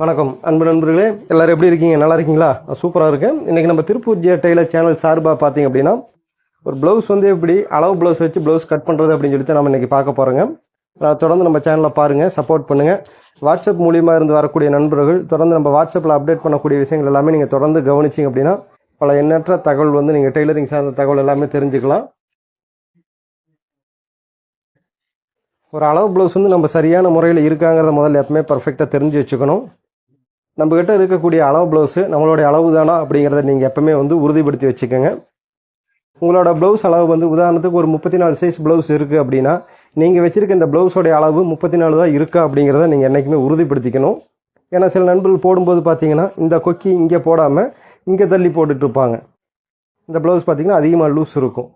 வணக்கம். அன்பு நண்பர்களே எல்லாரும் எப்படி இருக்கீங்க? நல்லா இருக்கீங்களா? சூப்பராக இருக்கேன். இன்றைக்கி நம்ம திருப்பூர் ஜே டெய்லர் சேனல் சார்பாக பார்த்தீங்க அப்படின்னா ஒரு ப்ளவுஸ் வந்து எப்படி அளவு ப்ளவுஸ் வச்சு ப்ளவுஸ் கட் பண்ணுறது அப்படின்னு சொல்லிட்டு நம்ம இன்றைக்கி பார்க்க போகிறோங்க தொடர்ந்து நம்ம சேனலை பாருங்கள் சப்போர்ட் பண்ணுங்கள் வாட்ஸ்அப் மூலியமாக இருந்து வரக்கூடிய நண்பர்கள் தொடர்ந்து நம்ம வாட்ஸ்அப்பில் அப்டேட் பண்ணக்கூடிய விஷயங்கள் எல்லாமே நீங்கள் தொடர்ந்து கவனிச்சிங்க அப்படின்னா பல எண்ணற்ற தகவல் வந்து நீங்கள் டெய்லரிங் சார்ந்த தகவல் எல்லாமே தெரிஞ்சுக்கலாம். ஒரு அளவு ப்ளவுஸ் வந்து நம்ம சரியான முறையில் இருக்காங்கிறத முதல்ல எப்பவுமே பர்ஃபெக்டாக தெரிஞ்சு வச்சுக்கணும். நம்மக்கிட்ட இருக்கக்கூடிய அளவு ப்ளவுஸு நம்மளுடைய அளவு தானா அப்படிங்கிறத நீங்கள் எப்பவுமே வந்து உறுதிப்படுத்தி வச்சுக்கோங்க. உங்களோட ப்ளவுஸ் அளவு வந்து உதாரணத்துக்கு ஒரு முப்பத்தி நாலு சைஸ் ப்ளவுஸ் இருக்குது அப்படின்னா நீங்கள் வச்சுருக்க இந்த ப்ளவுஸோடைய அளவு முப்பத்தி நாலு தான் இருக்கா அப்படிங்கிறத நீங்கள் என்றைக்குமே உறுதிப்படுத்திக்கணும். ஏன்னா சில நண்பர்கள் போடும்போது பார்த்தீங்கன்னா இந்த கொக்கி இங்கே போடாமல் இங்கே தள்ளி போட்டுட்ருப்பாங்க இந்த ப்ளவுஸ் பார்த்தீங்கன்னா அதிகமாக லூஸ் இருக்கும்.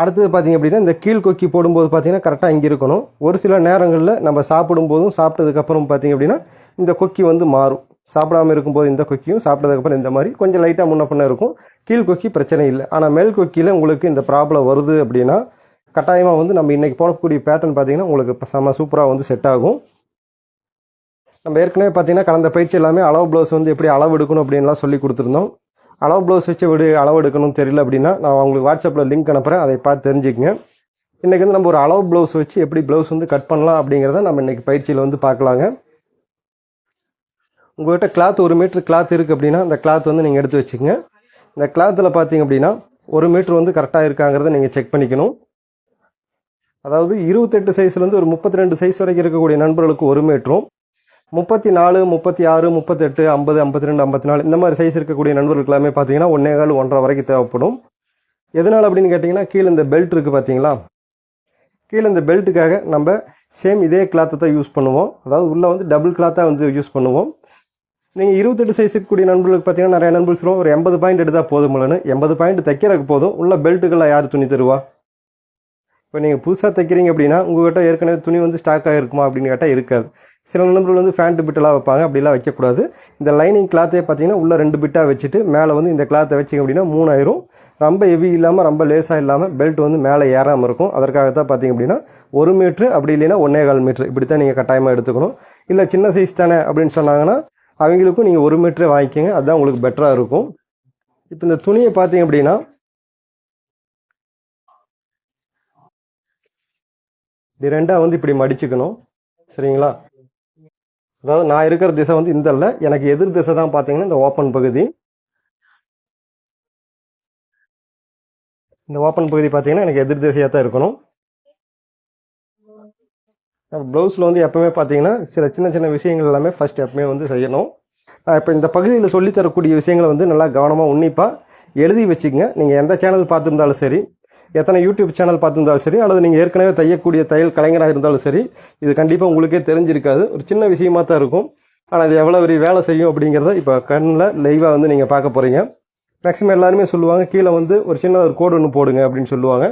அடுத்தது பார்த்தீங்க அப்படின்னா இந்த கீழ் கொக்கி போடும்போது பார்த்தீங்கன்னா கரெக்டாக இங்கே இருக்கணும். ஒரு சில நேரங்களில் நம்ம சாப்பிடும்போதும் சாப்பிட்டதுக்கப்புறம் பார்த்தீங்க அப்படின்னா இந்த கொக்கி வந்து மாறும். சாப்பிடாம இருக்கும்போது இந்த கொக்கியும் சாப்பிட்டதுக்கப்புறம் இந்த மாதிரி. கொஞ்சம் லைட்டாக முன்ன பின்ன இருக்கும். கீழ் கொக்கி பிரச்சனை இல்லை. ஆனால் மேல் கொக்கியில் உங்களுக்கு இந்த ப்ராப்ளம் வருது அப்படின்னா கட்டாயமாக வந்து நம்ம இன்றைக்கி போடக்கூடிய பேட்டர்ன் பார்த்தீங்கன்னா உங்களுக்கு செம சூப்பராக வந்து செட் ஆகும். நம்ம ஏற்கனவே பார்த்தீங்கன்னா கடந்த பயிற்சி எல்லாமே அளவு ப்ளவுஸ் வந்து எப்படி அளவு எடுக்கணும் அப்படின்லாம் சொல்லி கொடுத்துருந்தோம். அளவு ப்ளவுஸ் வச்சு எப்படி அளவு எடுக்கணும்னு தெரியல அப்படின்னா நான் உங்களுக்கு வாட்ஸ்அப்பில் லிங்க் அனுப்புகிறேன் அதை பார்த்து தெரிஞ்சுக்கங்க. இன்றைக்கி வந்து நம்ம ஒரு அளவு ப்ளவுஸ் வச்சு எப்படி ப்ளவுஸ் வந்து கட் பண்ணலாம் அப்படிங்கிறத நம்ம இன்றைக்கி பயிற்சியில் வந்து பார்க்கலாங்க. உங்கள்கிட்ட கிளாத் ஒரு மீட்ரு கிளாத் இருக்குது அப்படின்னா அந்த கிளாத் வந்து நீங்கள் எடுத்து வச்சுக்கோங்க இந்த கிளாத்தில் பார்த்தீங்க அப்படின்னா ஒரு மீட்ரு வந்து கரெக்டாக இருக்காங்கிறத நீங்கள் செக் பண்ணிக்கணும். அதாவது இருபத்தெட்டு சைஸ்லேருந்து ஒரு முப்பத்தி ரெண்டு சைஸ் வரைக்கும் இருக்கக்கூடிய நண்பர்களுக்கு ஒரு மீட்டரும் முப்பத்தி நாலு முப்பத்தி ஆறு முப்பத்தெட்டு ஐம்பது ஐம்பத்தி ரெண்டு ஐம்பத்தி நாலு இந்த மாதிரி சைஸ் இருக்கக்கூடிய நண்பர்கள் எல்லாமே பார்த்தீங்கன்னா ஒன்றே கால் ஒன்றரை வரைக்கும் தேவைப்படும். எதனால் அப்படின்னு கேட்டிங்கன்னா கீழே இந்த பெல்ட் இருக்குது பார்த்தீங்களா கீழே இந்த பெல்ட்டுக்காக நம்ம சேம் இதே கிளாத்தை தான் யூஸ் பண்ணுவோம். அதாவது உள்ளே வந்து டபுள் கிளாத்தாக வந்து யூஸ் பண்ணுவோம். நீங்கள் இருபத்தெட்டு சைஸுக்கு கூடிய நண்பர்களுக்கு பார்த்தீங்கன்னா நிறைய நண்பர்கள் சொல்லுவோம் ஒரு எண்பது பாயிண்ட் எடுத்தால் போதுமில்லன்னு எண்பது பாயிண்ட் தைக்கிறதுக்கு போதும். உள்ள பெல்ட்டுக்கெல்லாம் யார் துணி தருவா? இப்போ நீங்கள் புதுசாக தைக்கிறீங்க அப்படின்னா உங்கள்கிட்ட ஏற்கனவே துணி வந்து ஸ்டாக் ஆகிருக்குமா அப்படின்னு கேட்டால் இருக்காது. சில நண்பர்கள் வந்து ஃபேண்ட்டு பிட்டெல்லாம் வைப்பாங்க. அப்படிலாம் வைக்கக்கூடாது. இந்த லைனிங் கிளாத்தே பார்த்தீங்கன்னா உள்ள ரெண்டு பிட்டாக வச்சுட்டு மேலே வந்து இந்த கிளாத்தை வச்சிங்க அப்படின்னா மூணாயிரம். ரொம்ப ஹெவி இல்லாமல் ரொம்ப லேசாக இல்லாமல் பெல்ட் வந்து மேலே ஏறாமல் இருக்கும். அதற்காக தான் பார்த்தீங்க அப்படின்னா ஒரு மீட்ரு அப்படி இல்லைன்னா ஒன்றே கால் மீட்ரு இப்படி தான் நீங்கள் கட்டாயமாக எடுத்துக்கணும். இல்லை சின்ன சைஸ் தானே அப்படின்னு சொன்னாங்கன்னா அவங்களுக்கும் நீங்கள் ஒரு மீட்டரே வாங்கிக்கோங்க. அதுதான் உங்களுக்கு பெட்டராக இருக்கும். இப்போ இந்த துணியை பார்த்தீங்க அப்படின்னா இது ரெண்டாக வந்து இப்படி மடிச்சுக்கணும். சரிங்களா? அதாவது நான் இருக்கிற திசை வந்து இந்த இல்லை எனக்கு எதிர் திசை தான் பார்த்தீங்கன்னா இந்த ஓப்பன் பகுதி. இந்த ஓப்பன் பகுதி பார்த்தீங்கன்னா எனக்கு எதிர் திசையாக தான் இருக்கணும். ப்ளவுஸில் வந்து எப்பவுமே பார்த்தீங்கன்னா சில சின்ன சின்ன விஷயங்கள் எல்லாமே ஃபஸ்ட் எப்பவுமே வந்து செய்யணும். இப்போ இந்த பகுதியில் சொல்லித்தரக்கூடிய விஷயங்களை வந்து நல்லா கவனமாக உன்னிப்பாக எழுதி வச்சுக்கங்க. நீங்கள் எந்த சேனல் பார்த்துருந்தாலும் சரி எத்தனை யூடியூப் சேனல் பார்த்துருந்தாலும் சரி அல்லது நீங்கள் ஏற்கனவே தையக்கூடிய தையல் கலைஞராக இருந்தாலும் சரி இது கண்டிப்பாக உங்களுக்கே தெரிஞ்சிருக்காது. ஒரு சின்ன விஷயமாக தான் இருக்கும். ஆனால் இது எவ்வளோ பெரிய வேலை செய்யும் அப்படிங்கிறத இப்போ கண்ணில் லைவாக வந்து நீங்கள் பார்க்க போகிறீங்க மேக்ஸிமம் எல்லாருமே சொல்லுவாங்க கீழே வந்து ஒரு சின்ன ஒரு கோடு ஒன்று போடுங்க அப்படின்னு சொல்லுவாங்க.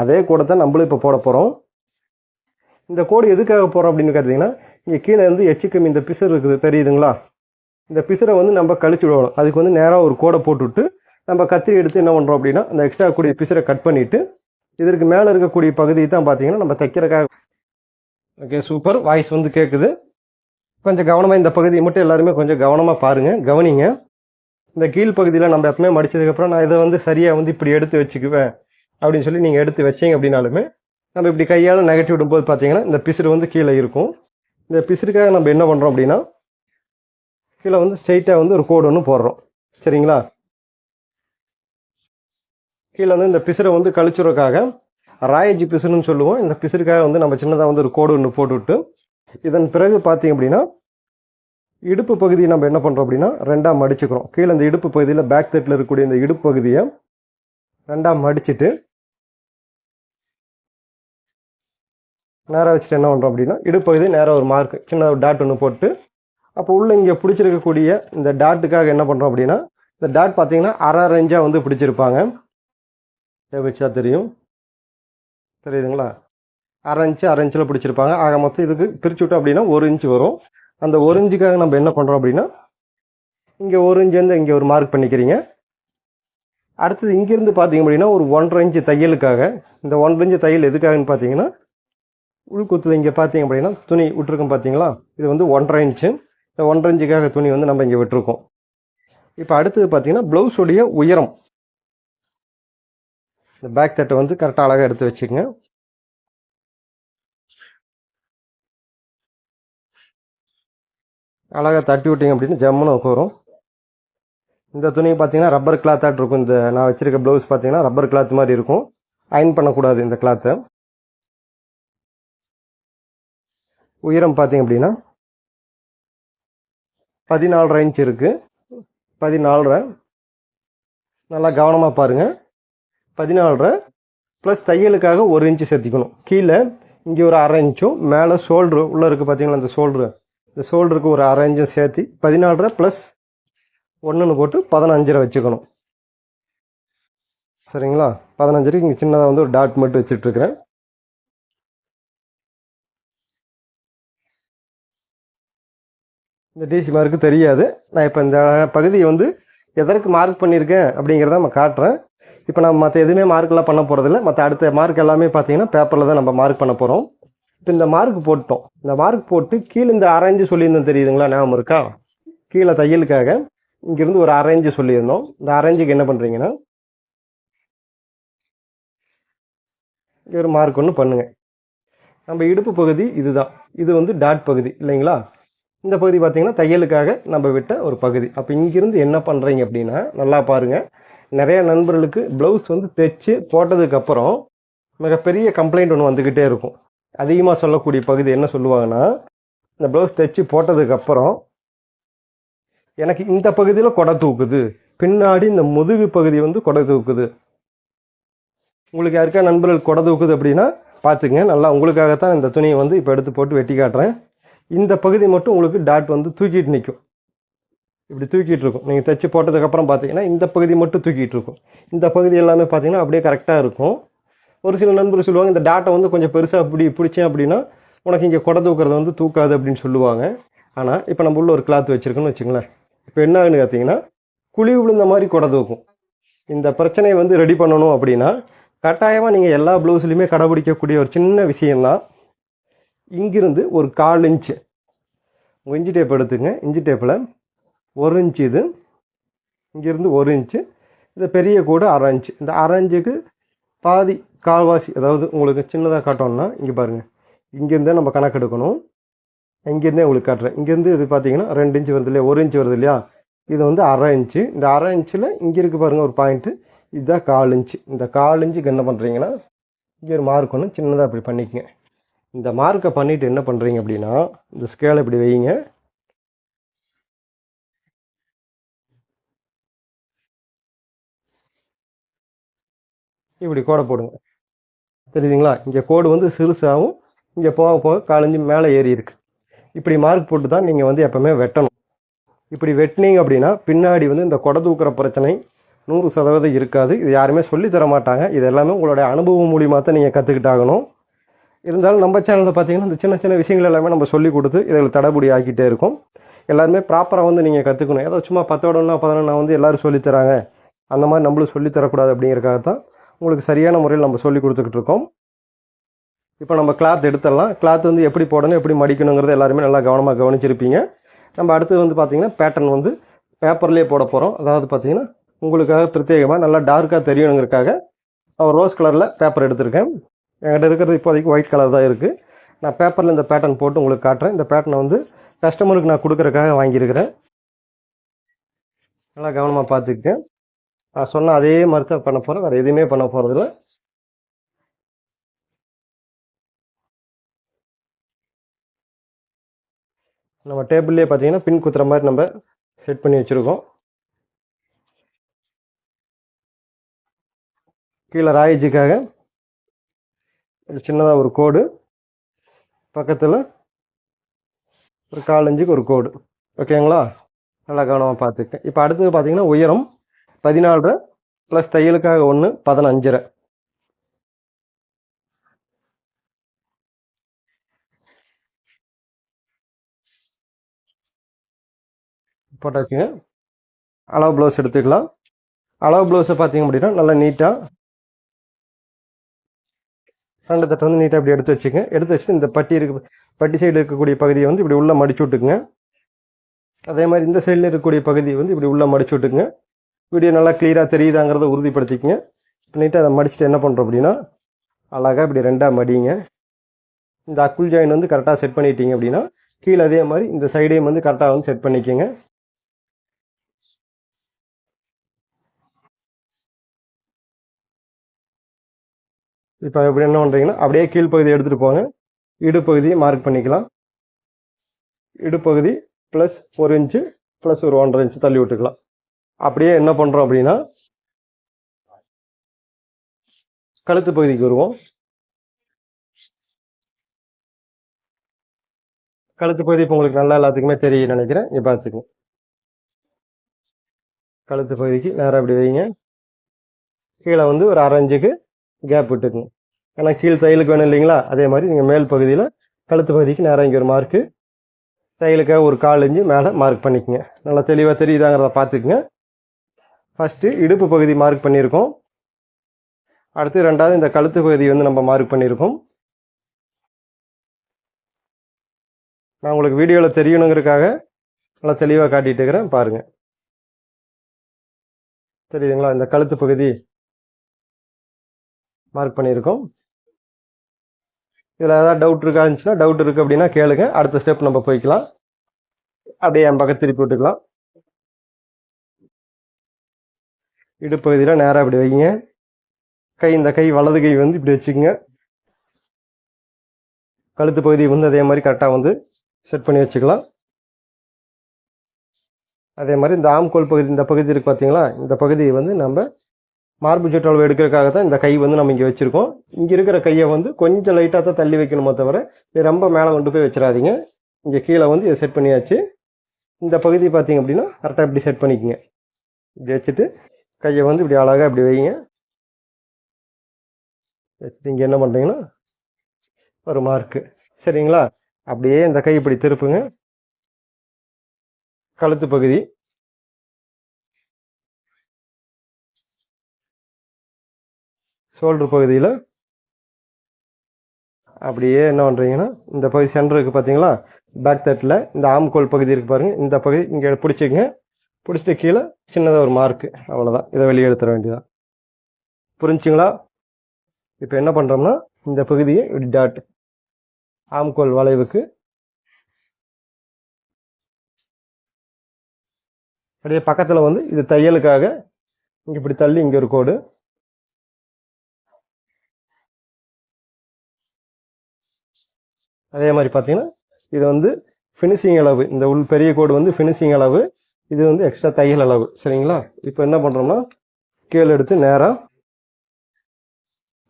அதே கோடை தான் நம்மளும் இப்போ போட போகிறோம் இந்த கோடு எதுக்காக போகிறோம் அப்படின்னு கேட்டிங்கன்னா இங்கே கீழே இருந்து எச்சுக்கம் இந்த பிசர் இருக்குது தெரியுதுங்களா? இந்த பிசரை வந்து நம்ம கழிச்சு விடணும். அதுக்கு வந்து நேராக ஒரு கோடை போட்டுவிட்டு நம்ம கத்திரி எடுத்து என்ன பண்ணுறோம் அப்படின்னா அந்த எக்ஸ்ட்ரா கூடிய பிசரை கட் பண்ணிவிட்டு இதற்கு மேலே இருக்கக்கூடிய பகுதி தான் பார்த்தீங்கன்னா நம்ம தைக்கிறக்காக ஓகே சூப்பர் வாய்ஸ் வந்து கேட்குது கொஞ்சம் கவனமாக இந்த பகுதியை மட்டும் எல்லாருமே கொஞ்சம் கவனமாக பாருங்கள் கவனிங்க. இந்த கீழ் பகுதியில் நம்ம எப்பவுமே மடிச்சதுக்கப்புறம் நான் இதை வந்து சரியாக வந்து இப்படி எடுத்து வச்சுக்குவேன் அப்படின்னு சொல்லி நீங்கள் எடுத்து வச்சீங்க அப்படின்னாலுமே நம்ம இப்படி கையால் நெகட்டிவ் விடும்போது பார்த்தீங்கன்னா இந்த பிசுறு வந்து கீழே இருக்கும். இந்த பிசுறுக்காக நம்ம என்ன பண்ணுறோம் அப்படின்னா கீழே வந்து ஸ்ட்ரைட்டாக வந்து ஒரு கோடு ஒன்று போடுறோம். சரிங்களா? கீழே வந்து இந்த பிசுரை வந்து கழிச்சுறதுக்காக ராயஜி பிசுறுன்னு சொல்லுவோம். இந்த பிசிறுக்காக வந்து நம்ம சின்னதாக வந்து ஒரு கோடு ஒன்று போட்டுவிட்டு இதன் பிறகு பார்த்தீங்க அப்படின்னா இடுப்பு பகுதியை நம்ம என்ன பண்ணுறோம் அப்படின்னா ரெண்டாக மடிச்சுக்கிறோம். கீழே இந்த இடுப்பு பகுதியில் பேக் தட்டில் இருக்கக்கூடிய இந்த இடுப்பு பகுதியை ரெண்டாக மடிச்சுட்டு நேராக வச்சுட்டு என்ன பண்ணுறோம் அப்படின்னா இடுப்பகுதி நேராக ஒரு மார்க் சின்ன ஒரு டாட் ஒன்று போட்டு அப்போ உள்ளே இங்கே பிடிச்சிருக்கக்கூடிய இந்த டாட்டுக்காக என்ன பண்ணுறோம் அப்படின்னா இந்த டாட் பார்த்தீங்கன்னா அரை ரேஞ்சாக வந்து பிடிச்சிருப்பாங்க. வச்சா தெரியும். தெரியுதுங்களா? அரை இன்ச்சு அரை இன்ச்சில் பிடிச்சிருப்பாங்க. ஆக மொத்தம் இதுக்கு பிரிச்சு விட்டோம் அப்படின்னா ஒரு இன்ச்சு வரும். அந்த ஒரு இன்ச்சுக்காக நம்ம என்ன பண்ணுறோம் அப்படின்னா இங்கே ஒரு இன்ச்சு இங்கே ஒரு மார்க் பண்ணிக்கிறீங்க. அடுத்தது இங்கேருந்து பார்த்தீங்க அப்படின்னா ஒரு ஒன்றரை இன்ச்சு தையலுக்காக இந்த ஒன்றரை இன்ச்சு தையல் எதுக்காகன்னு பார்த்தீங்கன்னா உள்குத்தில் இங்கே பார்த்தீங்க அப்படின்னா துணி விட்டுருக்கோம் பார்த்தீங்களா இது வந்து ஒன்றரை இன்ச்சு இந்த ஒன்றரை இன்ச்சுக்காக துணி வந்து நம்ம இங்கே விட்டுருக்கோம். இப்போ அடுத்தது பார்த்தீங்கன்னா ப்ளவுஸுடைய உயரம். இந்த பேக் தட்டை வந்து கரெக்டாக அழகாக எடுத்து வச்சுக்கோங்க அழகாக தட்டி விட்டீங்க அப்படின்னு ஜம்முன்னு உட்காரும். இந்த துணி பார்த்தீங்கன்னா ரப்பர் கிளாத்தாட்டு இருக்கும். இந்த நான் வச்சிருக்க ப்ளவுஸ் பார்த்தீங்கன்னா ரப்பர் கிளாத் மாதிரி இருக்கும். அயன் பண்ணக்கூடாது இந்த கிளாத்தை உயரம் பார்த்தீங்க அப்படின்னா பதினாலரை இன்ச் இருக்குது பதினாலரை. நல்லா கவனமாக பாருங்கள் பதினாலரை ப்ளஸ் தையலுக்காக ஒரு இன்ச்சு சேர்த்திக்கணும். கீழே இங்கே ஒரு அரை இன்ச்சும் மேலே ஷோல்ட்ரு உள்ளே இருக்குது பார்த்தீங்களா இந்த ஷோல்ட்ரு இந்த ஷோல்டருக்கு ஒரு அரை இன்ச்சும் சேர்த்து பதினாலரை ப்ளஸ் ஒன்றுன்னு போட்டு பதினஞ்சரை வச்சுக்கணும். சரிங்களா? பதினஞ்சரைக்கு இங்கே சின்னதாக வந்து ஒரு டாட் மட்டும் வச்சுட்ருக்கிறேன் இந்த டிசி மார்க்கு தெரியாது. நான் இப்போ இந்த பகுதியை வந்து எதற்கு மார்க் பண்ணியிருக்கேன் அப்படிங்கிறத நம்ம காட்டுறேன். இப்போ நம்ம மற்ற எதுவுமே மார்க்கெல்லாம் பண்ண போகிறதில்ல மற்ற அடுத்த மார்க் எல்லாமே பார்த்தீங்கன்னா பேப்பரில் தான் நம்ம மார்க் பண்ண போகிறோம் இப்போ இந்த மார்க் போட்டோம். இந்த மார்க் போட்டு கீழே இந்த அரைஞ்சு சொல்லியிருந்தோம் தெரியுதுங்களா? ஞாபகம் இருக்கா? கீழே தையலுக்காக. இங்கிருந்து ஒரு அரைஞ்சு சொல்லியிருந்தோம். இந்த அரைஞ்சுக்கு என்ன பண்ணுறீங்கன்னா இங்க ஒரு மார்க் ஒன்று பண்ணுங்க. நம்ம இடுப்பு பகுதி இதுதான். இது வந்து டாட் பகுதி இல்லைங்களா? இந்த பகுதி பார்த்தீங்கன்னா தையலுக்காக நம்ம விட்ட ஒரு பகுதி. அப்போ இங்கிருந்து என்ன பண்ணுறீங்க அப்படின்னா நல்லா பாருங்கள் நிறைய நண்பர்களுக்கு ப்ளவுஸ் வந்து தைச்சு போட்டதுக்கப்புறம் மிகப்பெரிய கம்ப்ளைண்ட் ஒன்று வந்துக்கிட்டே இருக்கும். அதிகமாக சொல்லக்கூடிய பகுதி என்ன சொல்லுவாங்கன்னா இந்த ப்ளவுஸ் தைச்சு போட்டதுக்கப்புறம் எனக்கு இந்த பகுதியில் கொடை தூக்குது. பின்னாடி இந்த முதுகு பகுதி வந்து கொடை தூக்குது. உங்களுக்கு யாருக்கா நண்பர்கள் கொடை தூக்குது அப்படின்னா பார்த்துங்க நல்லா உங்களுக்காகத்தான் இந்த துணியை வந்து இப்போ எடுத்து போட்டு வெட்டி காட்டுறேன். இந்த பகுதி மட்டும் உங்களுக்கு டாட் வந்து தூக்கிட்டு நிற்கும் இப்படி தூக்கிட்டு இருக்கும் நீங்கள் தைச்சு போட்டதுக்கப்புறம் பார்த்தீங்கன்னா இந்த பகுதி மட்டும் தூக்கிட்டு இருக்கும் இந்த பகுதி எல்லாமே பார்த்தீங்கன்னா அப்படியே கரெக்டாக இருக்கும். ஒரு சில நண்பர்கள் சொல்லுவாங்க இந்த டாட்டை வந்து கொஞ்சம் பெருசாக இப்படி பிடிச்சேன் அப்படின்னா உனக்கு இங்கே கொடை தூக்கிறத வந்து தூக்காது அப்படின்னு சொல்லுவாங்க. ஆனால் இப்போ நம்ம உள்ள ஒரு கிளாத் வச்சுருக்கோன்னு வச்சுங்களேன் இப்போ என்ன ஆகுன்னு பார்த்தீங்கன்னா குழி விழுந்த மாதிரி குட தூக்கும். இந்த பிரச்சனையை வந்து ரெடி பண்ணணும் அப்படின்னா கட்டாயமாக நீங்கள் எல்லா ப்ளவுஸ்லையுமே கடைபிடிக்கக்கூடிய ஒரு சின்ன விஷயந்தான் இங்கிருந்து ஒரு கால் இன்ச்சு உங்கள் இன்ஜி டேப் எடுத்துங்க. இன்ஜி டேப்பில் ஒரு இன்ச்சு இது. இங்கேருந்து ஒரு இன்ச்சு இந்த பெரிய கோடு அரை இன்ச்சு இந்த அரை இன்ச்சுக்கு பாதி கால்வாசி அதாவது உங்களுக்கு சின்னதாக காட்டோம்னா இங்கே பாருங்கள் இங்கேருந்தே நம்ம கணக்கெடுக்கணும் இங்கேருந்தே உங்களுக்கு காட்டுறேன். இங்கேருந்து இது பார்த்தீங்கன்னா ரெண்டு இன்ச்சு வருது இல்லையா? ஒரு இன்ச்சு வருது இல்லையா? இது வந்து அரை இன்ச்சு இந்த அரை இன்ச்சில் இங்கே இருக்குது பாருங்கள் ஒரு பாயிண்ட்டு இதுதான் கால் இன்ச்சு இந்த கால் இன்ச்சுக்கு என்ன பண்ணுறீங்கன்னா இங்கே ஒரு மார்க் ஒன்று சின்னதாக இப்படி பண்ணிக்கங்க. இந்த மார்க்கை பண்ணிவிட்டு என்ன பண்ணுறீங்க அப்படின்னா இந்த ஸ்கேலை இப்படி வைங்க. இப்படி கோடை போடுங்க. தெரியுதுங்களா? இங்கே கோடு வந்து சிறுசாகவும் இங்கே போக போக காலஞ்சு மேலே ஏறி இருக்கு. இப்படி மார்க் போட்டு தான் நீங்கள் வந்து எப்போவுமே வெட்டணும். இப்படி வெட்டினீங்க அப்படின்னா பின்னாடி வந்து இந்த கொடை தூக்குற பிரச்சனை நூறு சதவீதம் இருக்காது. இது யாருமே சொல்லித்தர மாட்டாங்க. இது எல்லாமே உங்களுடைய அனுபவம் மூலியமாக தான் நீங்கள் கற்றுக்கிட்டாகணும் இருந்தாலும் நம்ம சேனலில் பார்த்தீங்கன்னா இந்த சின்ன சின்ன விஷயங்கள் எல்லாமே நம்ம சொல்லி கொடுத்து இதில் தடபுடி ஆக்கிட்டே இருக்கும். எல்லாருமே ப்ராப்பராக வந்து நீங்கள் கற்றுக்கணும் ஏதோ சும்மா பத்தோடனா பதினொன்னா வந்து எல்லோரும் சொல்லித்தராங்க அந்த மாதிரி நம்மளும் சொல்லித் தரக்கூடாது அப்படிங்கிறக்காக தான் உங்களுக்கு சரியான முறையில் நம்ம சொல்லி கொடுத்துக்கிட்டு இருக்கோம். இப்போ நம்ம கிளாத் எடுத்துடலாம். கிளாத் வந்து எப்படி போடணும் எப்படி மடிக்கணுங்கிறத எல்லாருமே நல்லா கவனமாக கவனிச்சிருப்பீங்க. நம்ம அடுத்தது வந்து பார்த்திங்கன்னா பேட்டர்ன் வந்து பேப்பர்லேயே போட போகிறோம் அதாவது பார்த்தீங்கன்னா உங்களுக்காக பிரத்யேகமாக நல்லா டார்க்காக தெரியணுங்கிறதுக்காக நான் ரோஸ் கலரில் பேப்பர் எடுத்திருக்கேன். என்கிட்ட இருக்கிறது இப்போதைக்கு ஒயிட் கலர் தான் இருக்குது நான் பேப்பரில் இந்த பேட்டர்ன் போட்டு உங்களுக்கு காட்டுறேன். இந்த பேட்டர்னை வந்து கஸ்டமருக்கு நான் கொடுக்குறக்காக வாங்கியிருக்கிறேன். நல்லா கவனமாக பார்த்துக்கங்க. நான் சொன்ன அதே மாதிரி தான் பண்ண போகிறேன் வேறு எதுவுமே பண்ண போகிறதில்ல நம்ம டேபிள்லேயே பார்த்தீங்கன்னா பின் குத்துற மாதிரி நம்ம செட் பண்ணி வச்சுருக்கோம். கீழே ராயஜிக்காக ஒரு சின்னதாக ஒரு கோடு. பக்கத்தில் ஒரு காலஞ்சுக்கு ஒரு கோடு. ஓகேங்களா? நல்லா கவனமாக பார்த்துக்கேன் இப்போ அடுத்தது பார்த்தீங்கன்னா உயரம். பதினாலரை ப்ளஸ் தையலுக்காக ஒன்று பதினஞ்சரை. போட்டாச்சுங்க. அளவு ப்ளவுஸ் எடுத்துக்கலாம். அளவு ப்ளவுஸை பார்த்தீங்க அப்படின்னா நல்லா நீட்டாக ஃப்ரண்ட் தட்டை வந்து நீட்டாக இப்படி எடுத்து வச்சுங்க. எடுத்து வச்சுட்டு இந்த பட்டி இருக்கு பட்டி சைடு இருக்கக்கூடிய பகுதியை வந்து இப்படி உள்ளே மடிச்சு விட்டுக்குங்க. அதே மாதிரி இந்த சைடில் இருக்கக்கூடிய பகுதியை வந்து இப்படி உள்ளே மடிச்சு விட்டுங்க வீடியோ நல்லா கிளியராக தெரியுதாங்கிறத உறுதிப்படுத்திக்கங்க. பண்ணிவிட்டு அதை மடிச்சுட்டு என்ன பண்ணுறோம் அப்படின்னா அழகாக இப்படி ரெண்டாக மடிங்க. இந்த அக்குள் ஜாயின் வந்து கரெக்டாக செட் பண்ணிட்டீங்க அப்படின்னா கீழே அதே மாதிரி இந்த சைடையும் வந்து கரெக்டாக வந்து செட் பண்ணிக்கோங்க. இப்போ இப்படி என்ன பண்ணுறீங்கன்னா அப்படியே கீழ்ப்பகுதி எடுத்துகிட்டு போங்க. இடுப்பகுதியை மார்க் பண்ணிக்கலாம். இடுப்பகுதி ப்ளஸ் ஒரு இன்ச்சு ப்ளஸ் ஒரு ஒன்றரை இன்ச்சு தள்ளி விட்டுக்கலாம். அப்படியே என்ன பண்ணுறோம் அப்படின்னா கழுத்து பகுதிக்கு வருவோம். கழுத்து பகுதி இப்போ உங்களுக்கு நல்லா எல்லாத்துக்குமே தெரியும் நினைக்கிறேன். இப்போ பார்த்துக்கோங்க கழுத்து பகுதிக்கு நேராக இப்படி வைங்க. கீழே வந்து ஒரு அரைஞ்சுக்கு கேப் விட்டுக்குங்க. ஏன்னா கீழ் தையலுக்கு வேணும் இல்லைங்களா? அதே மாதிரி நீங்கள் மேல் பகுதியில் கழுத்து பகுதிக்கு நேராக இங்கே ஒரு மார்க்கு தையலுக்காக ஒரு கால் இஞ்சி மேலே மார்க் பண்ணிக்கோங்க. நல்லா தெளிவாக தெரியுதாங்கிறத பார்த்துக்குங்க ஃபஸ்ட்டு இடுப்பு பகுதி மார்க் பண்ணியிருக்கோம். அடுத்து ரெண்டாவது இந்த கழுத்து பகுதி வந்து நம்ம மார்க் பண்ணியிருக்கோம். நான் உங்களுக்கு வீடியோவில் தெரியணுங்கிறதுக்காக நல்லா தெளிவாக காட்டிகிட்டு இருக்கிறேன். பாருங்கள் தெரியுதுங்களா? இந்த கழுத்து பகுதி மார்க் பண்ணியிருக்கோம். இதில் ஏதாவது டவுட் இருக்கா இருந்துச்சுன்னா டவுட் இருக்குது அப்படின்னா கேளுங்க. அடுத்த ஸ்டெப் நம்ம போய்க்கலாம். அப்படியே என் பக்கம் திருப்பி விட்டுக்கலாம். இடுப்பகுதியில் நேராக இப்படி வைங்க. கை இந்த கை வலது கை வந்து இப்படி வச்சுக்கோங்க. கழுத்து பகுதி வந்து அதே மாதிரி கரெக்டாக வந்து செட் பண்ணி வச்சுக்கலாம். அதே மாதிரி இந்த ஆம்கோல் பகுதி இந்த பகுதி இருக்குது பார்த்தீங்களா இந்த பகுதியை வந்து நம்ம மார்பு சுற்றளவு எடுக்கிறதுக்காக தான் இந்த கை வந்து நம்ம இங்கே வச்சுருக்கோம். இங்கே இருக்கிற கையை வந்து கொஞ்சம் லைட்டாக தான் தள்ளி வைக்கணுமோ தவிர இது ரொம்ப மேலே கொண்டு போய் வச்சிடாதீங்க. இங்கே கீழே வந்து இதை செட் பண்ணியாச்சு. இந்த பகுதி பார்த்தீங்க அப்படின்னா கரெக்டாக இப்படி செட் பண்ணிக்கோங்க. இப்படி வச்சுட்டு கையை வந்து இப்படி அழகாக இப்படி வைங்க. வச்சுட்டு இங்கே என்ன பண்ணுறீங்கன்னா ஒரு மார்க்கு சரிங்களா? அப்படியே இந்த கை இப்படி திருப்புங்க. கழுத்து பகுதி. ஷோல்டர் பகுதியில். அப்படியே என்ன பண்ணுறீங்கன்னா இந்த பகுதி சென்டருக்கு பார்த்தீங்களா பேக் தட்டில் இந்த ஆம்கோல் பகுதி இருக்குது பாருங்கள் இந்த பகுதி இங்கே பிடிச்சிக்கங்க. பிடிச்சிட்டு கீழே சின்னதாக ஒரு மார்க்கு அவ்வளோதான் இதை வெளியே எடுத்துட வேண்டியதான் புரிஞ்சுங்களா? இப்போ என்ன பண்ணுறோம்னா இந்த பகுதியை இப்படி டாட் ஆம்கோல் வளைவுக்கு அப்படியே பக்கத்தில் வந்து இது தையலுக்காக இங்கே இப்படி தள்ளி இங்கே ஒரு கோடு. அதே மாதிரி பார்த்தீங்கன்னா இது வந்து ஃபினிஷிங் அளவு. இந்த உள் பெரிய கோடு வந்து ஃபினிஷிங் அளவு. இது வந்து எக்ஸ்ட்ரா தையல் அளவு சரிங்களா? இப்போ என்ன பண்ணுறோம்னா ஸ்கேல் எடுத்து நேராக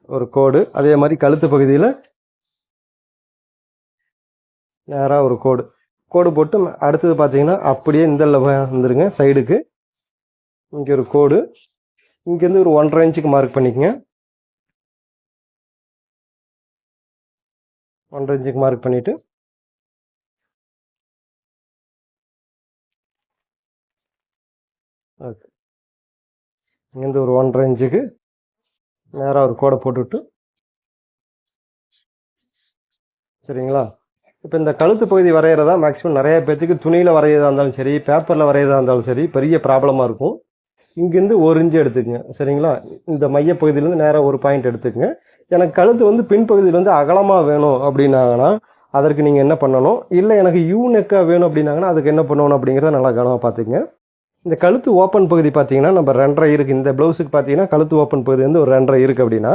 ஒரு கோடு அதே மாதிரி கழுத்து பகுதியில் நேராக ஒரு கோடு. கோடு போட்டு அடுத்தது பார்த்தீங்கன்னா அப்படியே இந்த வந்துருங்க சைடுக்கு இங்கே ஒரு கோடு இங்கேருந்து ஒரு ஒன்றரை இன்ச்சுக்கு மார்க் பண்ணிக்கங்க. ஒன்றரை இன்ச்சுக்கு மார்க் பண்ணிவிட்டு ஓகே. இங்கேருந்து ஒரு ஒன்றரை இன்ச்சுக்கு நேராக ஒரு கோடை போட்டுவிட்டு. சரிங்களா? இப்போ இந்த கழுத்து பகுதி வரைகிறதா மேக்ஸிமம் நிறைய பேர்த்துக்கு துணியில் வரைகிறதா இருந்தாலும் சரி பேப்பரில் வரைகிறதா இருந்தாலும் சரி பெரிய ப்ராப்ளமாக இருக்கும். இங்கேருந்து ஒரு இன்ச்சு எடுத்துக்கங்க. சரிங்களா? இந்த மைய பகுதியிலேருந்து நேராக ஒரு பாயிண்ட் எடுத்துக்கங்க. எனக்கு கழுத்து வந்து பின்பகுதியில் வந்து அகலமாக வேணும் அப்படின்னாங்கன்னா அதற்கு நீங்கள் என்ன பண்ணணும்? இல்லை எனக்கு யூ நெக்காக வேணும் அப்படின்னாங்கன்னா அதுக்கு என்ன பண்ணணும் அப்படிங்கிறத நல்லா கவனமாக பார்த்துக்கங்க. இந்த கழுத்து ஓப்பன் பகுதி பார்த்தீங்கன்னா நம்ம ரெண்டரை இருக்குது இந்த ப்ளவுஸுக்கு பார்த்தீங்கன்னா கழுத்து ஓப்பன் பகுதி வந்து ஒரு ரெண்டரை இருக்குது அப்படின்னா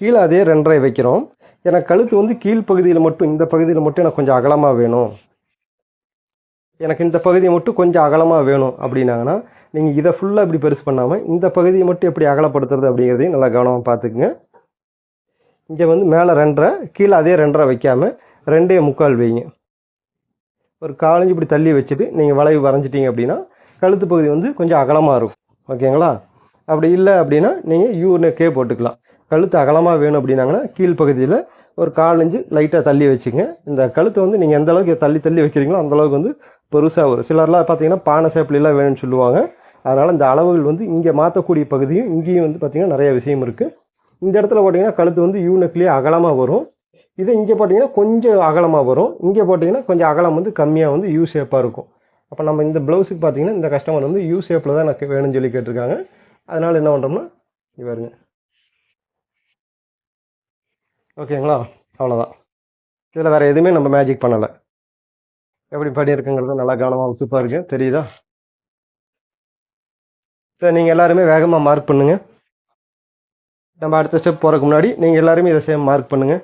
கீழே அதே ரெண்டரை வைக்கிறோம். ஏன்னா கழுத்து வந்து கீழ்ப்பகுதியில் மட்டும் இந்த பகுதியில் மட்டும் எனக்கு கொஞ்சம் அகலமாக வேணும். எனக்கு இந்த பகுதியை மட்டும் கொஞ்சம் அகலமாக வேணும் அப்படின்னாங்கன்னா நீங்கள் இதை ஃபுல்லாக இப்படி பெருசு பண்ணாமல் இந்த பகுதியை மட்டும் எப்படி அகலப்படுத்துறது அப்படிங்கிறதையும் நல்லா கவனமாக பார்த்துக்குங்க. இங்கே வந்து மேலே ரெண்டரை கீழே அதே ரெண்டரை வைக்காமல் ரெண்டே முக்கால் வைங்க. ஒரு காலஞ்சு இப்படி தள்ளி வச்சுட்டு நீங்கள் வளைவு வரைஞ்சிட்டிங்க அப்படின்னா கழுத்து பகுதி வந்து கொஞ்சம் அகலமாக இருக்கும். ஓகேங்களா? அப்படி இல்லை அப்படின்னா நீங்கள் யூனக்கே போட்டுக்கலாம். கழுத்து அகலமாக வேணும் அப்படின்னாங்கன்னா கீழ்ப்பகுதியில் ஒரு கால் லைட்டாக தள்ளி வச்சுங்க. இந்த கழுத்தை வந்து நீங்கள் எந்த அளவுக்கு தள்ளி தள்ளி வைக்கிறீங்களோ அந்தளவுக்கு வந்து பெருசாக வரும் சிலர்லாம் பார்த்தீங்கன்னா பானை சேப்பிலாம் வேணும்னு சொல்லுவாங்க. அதனால் இந்த அளவுகள் வந்து இங்கே மாற்றக்கூடிய பகுதியும் இங்கேயும் வந்து பார்த்தீங்கன்னா நிறைய விஷயம் இருக்குது இந்த இடத்துல போட்டிங்கன்னா கழுத்து வந்து யூனக்லேயே அகலமாக வரும். இது இங்கே போட்டிங்கன்னா கொஞ்சம் அகலமாக வரும். இங்கே போட்டிங்கன்னா கொஞ்சம் அகலம் வந்து கம்மியாக வந்து யூ ஷேப்பாக இருக்கும். அப்போ நம்ம இந்த ப்ளவுஸுக்கு பார்த்தீங்கன்னா இந்த கஸ்டமர் வந்து யூ ஷேப்பில் தான் எனக்கு வேணும்னு சொல்லி கேட்டிருக்காங்க. அதனால் என்ன பண்ணுறோம்னா இவருங்க ஓகேங்களா அவ்வளோதான் இதில் வேறு எதுவுமே நம்ம மேஜிக் பண்ணலை. எப்படி பண்ணியிருக்குங்கிறது நல்லா கவனமாக சூப்பராக இருக்குது தெரியுதா? சரி நீங்கள் எல்லாருமே வேகமாக மார்க் பண்ணுங்கள் நம்ம அடுத்த ஸ்டெப் போகிறதுக்கு முன்னாடி நீங்கள் எல்லாருமே இதை சேம் மார்க் பண்ணுங்கள்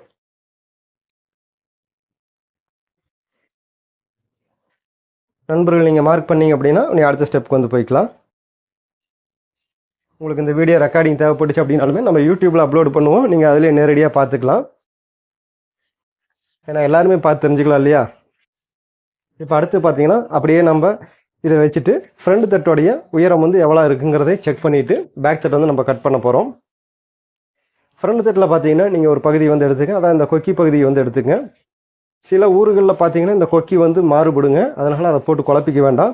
நண்பர்கள் நீங்கள் மார்க் பண்ணிங்க அப்படின்னா நீ அடுத்த ஸ்டெப்புக்கு வந்து போய்க்கலாம். உங்களுக்கு இந்த வீடியோ ரெக்கார்டிங் தேவைப்பட்டுச்சு அப்படின்னாலுமே நம்ம யூடியூப்பில் அப்லோட் பண்ணுவோம். நீங்கள் அதிலே நேரடியாக பார்த்துக்கலாம். ஏன்னா எல்லாருமே பார்த்து தெரிஞ்சுக்கலாம் இல்லையா? இப்போ அடுத்து பார்த்தீங்கன்னா அப்படியே நம்ம இதை வச்சுட்டு ஃப்ரண்ட் தட்டோடைய உயரம் வந்து எவ்வளோ இருக்குங்கிறதை செக் பண்ணிவிட்டு பேக் தட் வந்து நம்ம கட் பண்ண போகிறோம் ஃப்ரண்ட் தட்டில் பார்த்தீங்கன்னா நீங்கள் ஒரு பகுதி வந்து எடுத்துக்க அதான் இந்த கொக்கி பகுதியை வந்து எடுத்துங்க சில ஊர்களில் பார்த்தீங்கன்னா இந்த கொக்கி வந்து மாறுபடுங்க. அதனால் அதை போட்டு குழப்பிக்க வேண்டாம்.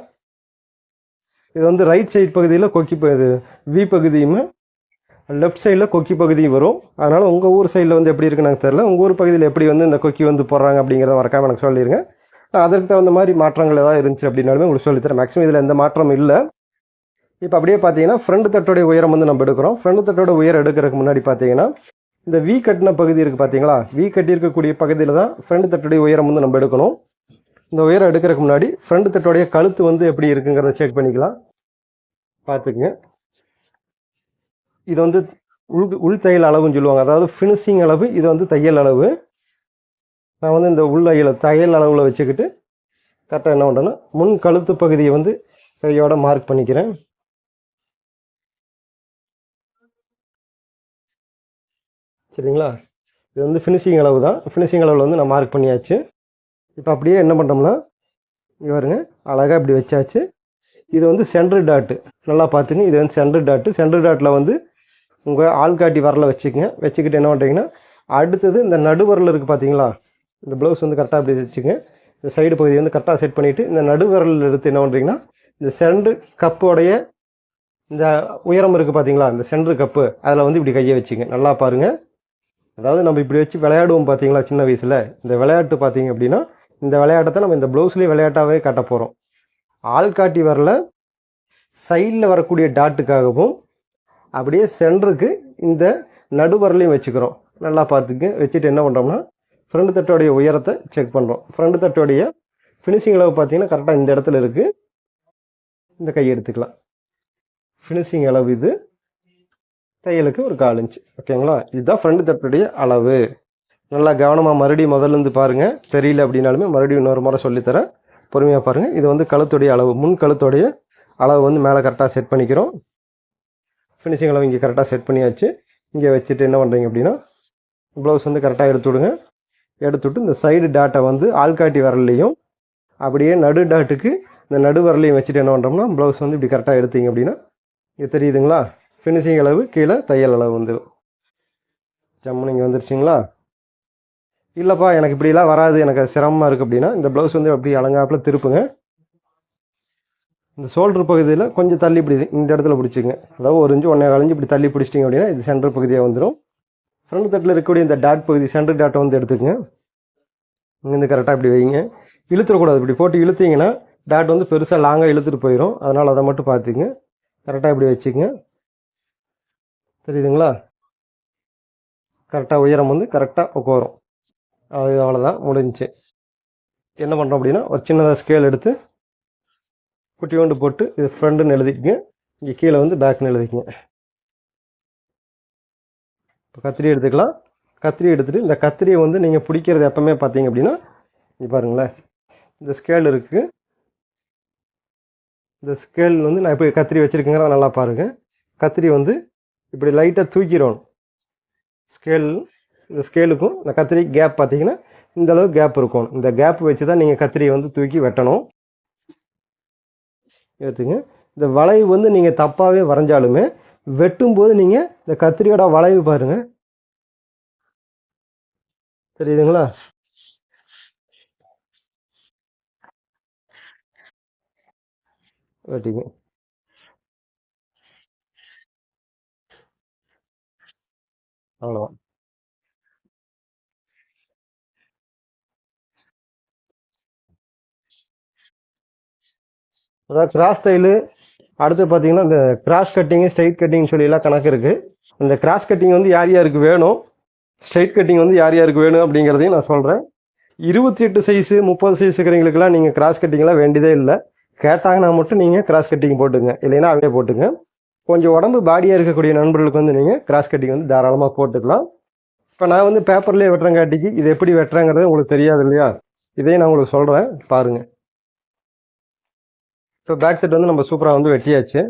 இது வந்து ரைட் சைடு பகுதியில் கொக்கி இது வி பகுதியும் லெஃப்ட் சைடில் கொக்கி பகுதியும் வரும். அதனால் உங்கள் ஊர் சைடில் வந்து எப்படி இருக்குன்னு எனக்கு தெரியல. உங்கள் ஊர் பகுதியில் எப்படி வந்து இந்த கொக்கி வந்து போடுறாங்க அப்படிங்கிறத மறக்காமல் எனக்கு சொல்லிடுங்க நான் அதற்கு தகுந்த மாதிரி மாற்றங்கள் ஏதாவது இருந்துச்சு அப்படின்னாலுமே உங்களுக்கு சொல்லித்தரேன் மேக்ஸிமம் இதில் எந்த மாற்றமும் இல்லை. இப்போ அப்படியே பார்த்தீங்கன்னா ஃப்ரண்ட் தட்டோடைய உயரம் வந்து நம்ம எடுக்கிறோம். ஃப்ரண்ட் தட்டோட உயரம் எடுக்கிறதுக்கு முன்னாடி பார்த்தீங்கன்னா இந்த வி கட்டின பகுதி இருக்குது பார்த்தீங்களா வி கட்டி இருக்கக்கூடிய பகுதியில் தான் ஃப்ரண்ட் தட்டுடைய உயரம் வந்து நம்ம எடுக்கணும். இந்த உயரம் எடுக்கிறதுக்கு முன்னாடி ஃப்ரண்ட் தட்டோடைய கழுத்து வந்து எப்படி இருக்குங்கிறத செக் பண்ணிக்கலாம். பார்த்துக்குங்க. இது வந்து உள் உள் தையல் அளவுன்னு சொல்லுவாங்க. அதாவது ஃபினிஷிங் அளவு இது வந்து தையல் அளவு. நான் வந்து இந்த உள் தையல் அளவில் வச்சுக்கிட்டு கரெக்டாக என்ன பண்ணுறேன்னா முன் கழுத்து பகுதியை வந்து கையோட மார்க் பண்ணிக்கிறேன். சரிங்களா? இது வந்து ஃபினிஷிங் அளவு தான் ஃபினிஷிங் அளவில் வந்து நான் மார்க் பண்ணியாச்சு. இப்போ அப்படியே என்ன பண்ணுறோம்னா இங்கே பாருங்க அழகாக இப்படி வச்சாச்சு. இது வந்து சென்ட்ரு டாட்டு நல்லா பார்த்துங்க இது வந்து சென்ட்ரு டாட்டு சென்ட்ரு டாட்டில் வந்து உங்கள் ஆள்காட்டி வரல வச்சுக்கோங்க. வச்சுக்கிட்டு என்ன பண்ணுறீங்கன்னா அடுத்தது இந்த நடுவரில் இருக்குது பார்த்தீங்களா இந்த ப்ளவுஸ் வந்து கரெக்டாக இப்படி வச்சுங்க இந்த சைடு பகுதி வந்து கரெக்டாக செட் பண்ணிவிட்டு இந்த நடுவரில் எடுத்து என்ன பண்ணுறீங்கன்னா இந்த சென்ட்ரு கப்போடைய இந்த உயரம் இருக்குது பார்த்தீங்களா இந்த சென்ட்ரு கப்பு அதில் வந்து இப்படி கையை வச்சுங்க நல்லா பாருங்கள் அதாவது நம்ம இப்படி வச்சு விளையாடுவோம் பார்த்தீங்களா சின்ன வயசில்? இந்த விளையாட்டு பார்த்தீங்க அப்படின்னா இந்த விளையாட்டை நம்ம இந்த ப்ளவுஸ்லேயே விளையாட்டாவே காட்ட போகிறோம் ஆள்காட்டி வரல சைடில் வரக்கூடிய டாட்டுக்காகவும் அப்படியே சென்டருக்கு இந்த நடுவரலையும் வச்சுக்கிறோம். நல்லா பார்த்துக்க வச்சுட்டு என்ன பண்ணுறோம்னா ஃப்ரண்ட் தட்டோடைய உயரத்தை செக் பண்ணுறோம் ஃப்ரண்ட் தட்டோடைய ஃபினிஷிங் அளவு பார்த்தீங்கன்னா கரெக்டாக இந்த இடத்துல இருக்குது இந்த கை எடுத்துக்கலாம். ஃபினிஷிங் அளவு இது. தையலுக்கு ஒரு கால் இன்ச்சு ஓகேங்களா? இதுதான் ஃப்ரண்ட் தட்டுடைய அளவு. நல்லா கவனமாக மறுபடியும் முதல்ல இருந்து பாருங்கள் தெரியல அப்படின்னாலுமே மறுபடியும் இன்னொரு முறை சொல்லித்தரேன். பொறுமையாக பாருங்கள் இது வந்து கழுத்துடைய அளவு. முன் கழுத்துடைய அளவு வந்து மேலே கரெக்டாக செட் பண்ணிக்கிறோம். ஃபினிஷிங் அளவு இங்கே கரெக்டாக செட் பண்ணியாச்சு. இங்கே வச்சுட்டு என்ன பண்ணுறீங்க அப்படின்னா ப்ளவுஸ் வந்து கரெக்டாக எடுத்து விடுங்க. எடுத்துவிட்டு இந்த சைடு டாட்டை வந்து ஆள்காட்டி வரலையும் அப்படியே நடு டாட்டுக்கு இந்த நடு வரலையும் வச்சுட்டு என்ன பண்ணுறோம்னா ப்ளவுஸ் வந்து இப்படி கரெக்டாக எடுத்தீங்க அப்படின்னா இது தெரியுதுங்களா? ஃபினிஷிங் அளவு கீழே தையல் அளவு வந்துடும் ஜம்முன்னு இங்கே வந்துருச்சுங்களா? இல்லைப்பா எனக்கு இப்படிலாம் வராது. எனக்கு சிரமமாக இருக்குது அப்படின்னா இந்த ப்ளவுஸ் வந்து அப்படி அலங்காப்பில் திருப்புங்க. இந்த ஷோல்டர் பகுதியில் கொஞ்சம் தள்ளி இப்படி இந்த இடத்துல பிடிச்சிங்க. அதாவது ஒரு இஞ்சு ஒன்றே காலஞ்சு இப்படி தள்ளி பிடிச்சிட்டிங்க அப்படின்னா இது சென்டர் பகுதியாக வந்துடும் ஃப்ரண்ட் தட்டில் இருக்கக்கூடிய இந்த டாட் பகுதி சென்டர் டாட்டை வந்து எடுத்துக்கங்க. இங்கேருந்து கரெக்டாக இப்படி வைங்க. இழுத்துடக்கூடாது. இப்படி போட்டு இழுத்திங்கன்னா டாட் வந்து பெருசாக லாங்காக இழுத்துட்டு போயிடும் அதனால் அதை மட்டும் பார்த்துக்குங்க. கரெக்டாக இப்படி வச்சுக்கங்க. தெரியுதுங்களா? கரெக்டாக உயரம் வந்து கரெக்டாக உட்காரும் அது அவ்வளோதான் முடிஞ்சிச்சு என்ன பண்ணுறோம் அப்படின்னா ஒரு சின்னதாக ஸ்கேல் எடுத்து குட்டி கொண்டு போட்டு இது ஃப்ரண்ட்டுன்னு எழுதிக்கங்க. இங்கே கீழே வந்து பேக்னு எழுதிக்கங்க. இப்போ கத்திரி எடுத்துக்கலாம். கத்திரி எடுத்துகிட்டு இந்த கத்திரியை வந்து நீங்கள் பிடிக்கிறது எப்போவுமே பார்த்தீங்க அப்படின்னா இங்கே பாருங்களேன். இந்த ஸ்கேல் இருக்குது இந்த ஸ்கேல் வந்து நான் இப்போ கத்திரி வச்சுருக்கேங்கிறத நல்லா பாருங்கள் கத்திரி வந்து இப்படி லைட்டாக தூக்கிடணும் ஸ்கேல் இந்த ஸ்கேலுக்கும் இந்த கத்திரி கேப் பார்த்தீங்கன்னா இந்த அளவு கேப் இருக்கும். இந்த கேப் வச்சு தான் நீங்கள் கத்திரியை வந்து தூக்கி வெட்டணும். ஏற்றுங்க இந்த வளைவு வந்து நீங்கள் தப்பாகவே வரைஞ்சாலுமே வெட்டும்போது நீங்கள் இந்த கத்திரியோட வளைவு பாருங்க. தெரியுதுங்களா? வெட்டிங்க. அவ்வளோதான் அதாவது கிராஸ் ஸ்டைலு அடுத்து பார்த்தீங்கன்னா இந்த கிராஸ் கட்டிங்கு ஸ்ட்ரைட் கட்டிங் சொல்லிலாம் கணக்கு இருக்குது இந்த கிராஸ் கட்டிங் வந்து யார் யாருக்கு வேணும்? ஸ்ட்ரைட் கட்டிங் வந்து யார் யாருக்கு வேணும் அப்படிங்கிறதையும் நான் சொல்கிறேன் இருபத்தி எட்டு சைஸு முப்பது சைஸ் இருக்கிறவங்களுக்குலாம் நீங்கள் கிராஸ் கட்டிங்லாம் வேண்டியதே இல்லை. கேட்டாங்கன்னா மட்டும் நீங்கள் கிராஸ் கட்டிங் போட்டுங்க. இல்லைன்னா அப்படியே போட்டுங்க. கொஞ்சம் உடம்பு பாடியாக இருக்கக்கூடிய நண்பர்களுக்கு வந்து நீங்கள் கிராஸ் கட்டிங் வந்து தாராளமாக போட்டுக்கலாம். இப்போ நான் வந்து பேப்பர்லேயே வெட்டுறங்காட்டிக்கு இது எப்படி வெட்டுறேங்கிறது உங்களுக்கு தெரியாது இல்லையா? இதையும் நான் உங்களுக்கு சொல்கிறேன் பாருங்கள் ஸோ பேக் செட் வந்து நம்ம சூப்பராக வந்து வெட்டியாச்சு.